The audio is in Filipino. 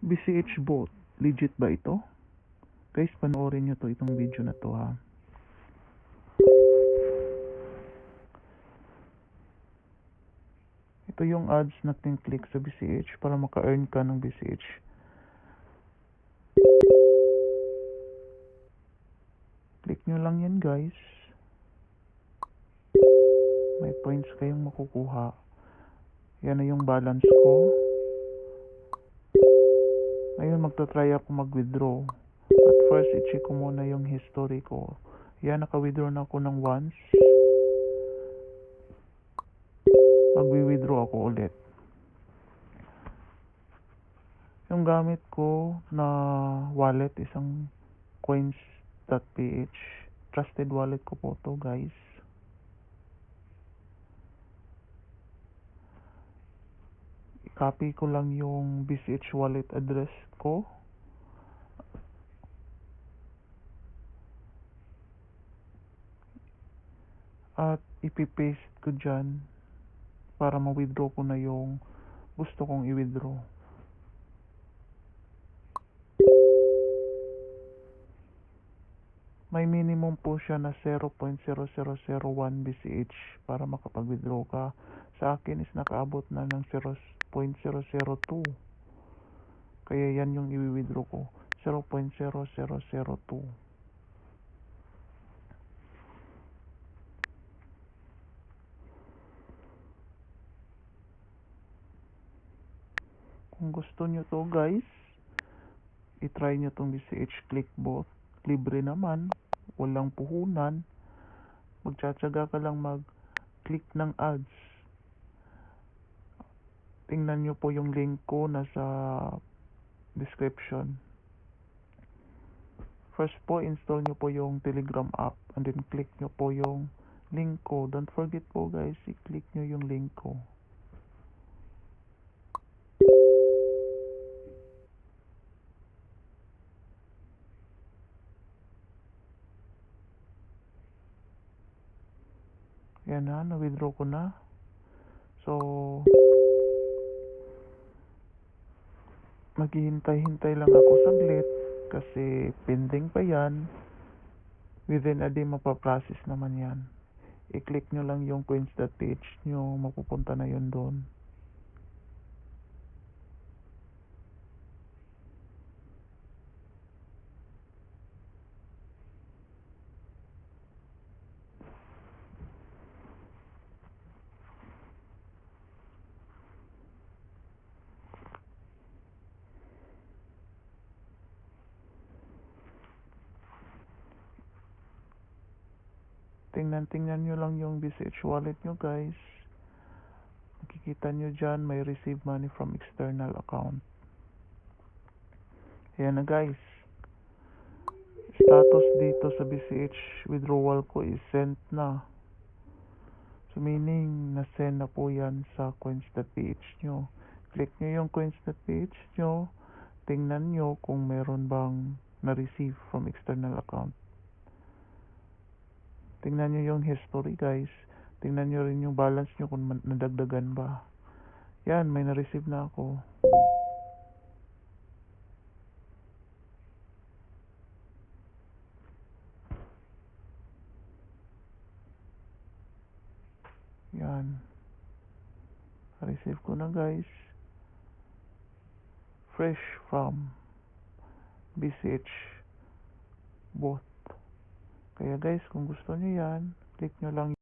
BCH bot, legit ba ito? Guys, panoorin nyo to itong video na to ha. Ito yung ads na click sa BCH para maka-earn ka ng BCH. Click nyo lang yan guys. May points kayong makukuha. Yan na yung balance ko. Ngayon magta-try ako mag-withdraw. At first, i-check ko muna yung history ko. Yan, naka-withdraw na ako ng once. Magwi-withdraw ako ulit. Yung gamit ko na wallet, isang coins.ph. Trusted wallet ko po to guys. Copy ko lang yung BCH wallet address ko. At ipipaste ko dyan para ma-withdraw ko na yung gusto kong i-withdraw. May minimum po siya na 0.0001 BCH para makapag-withdraw ka. Sa akin is nakaabot na ng 0.002. Kaya yan yung i-withdraw ko. 0.0002. Kung gusto nyo to guys, itry nyo tong BCH Clickbot. Libre naman, walang puhunan. Magtsatsaga ka lang mag-click ng ads. Tingnan nyo po yung link ko nasa description. First po, install nyo po yung Telegram app and then click nyo po yung link ko. Don't forget po guys, i-click nyo yung link ko. Yan na, na-withdraw ko na. So, maghihintay-hintay lang ako saglit kasi pending pa yan. Within a day, mapaprocess naman yan. I-click nyo lang yung coins.page nyo, mapupunta na yun doon. Tingnan-tingnan nyo lang yung BCH wallet nyo guys. Makikita nyo dyan, may receive money from external account. Ayan na guys. Status dito sa BCH withdrawal ko is sent na. So meaning, na-send na po yan sa coins.ph nyo. Click nyo yung coins.ph nyo. Tingnan nyo kung meron bang na-receive from external account. Tingnan nyo yung history guys. Tingnan nyo rin yung balance nyo kung nadagdagan ba. Yan, may na-receive na ako. Yan. Receive ko na guys. Fresh from BCH bot. Kaya guys, kung gusto niyo yan, click nyo lang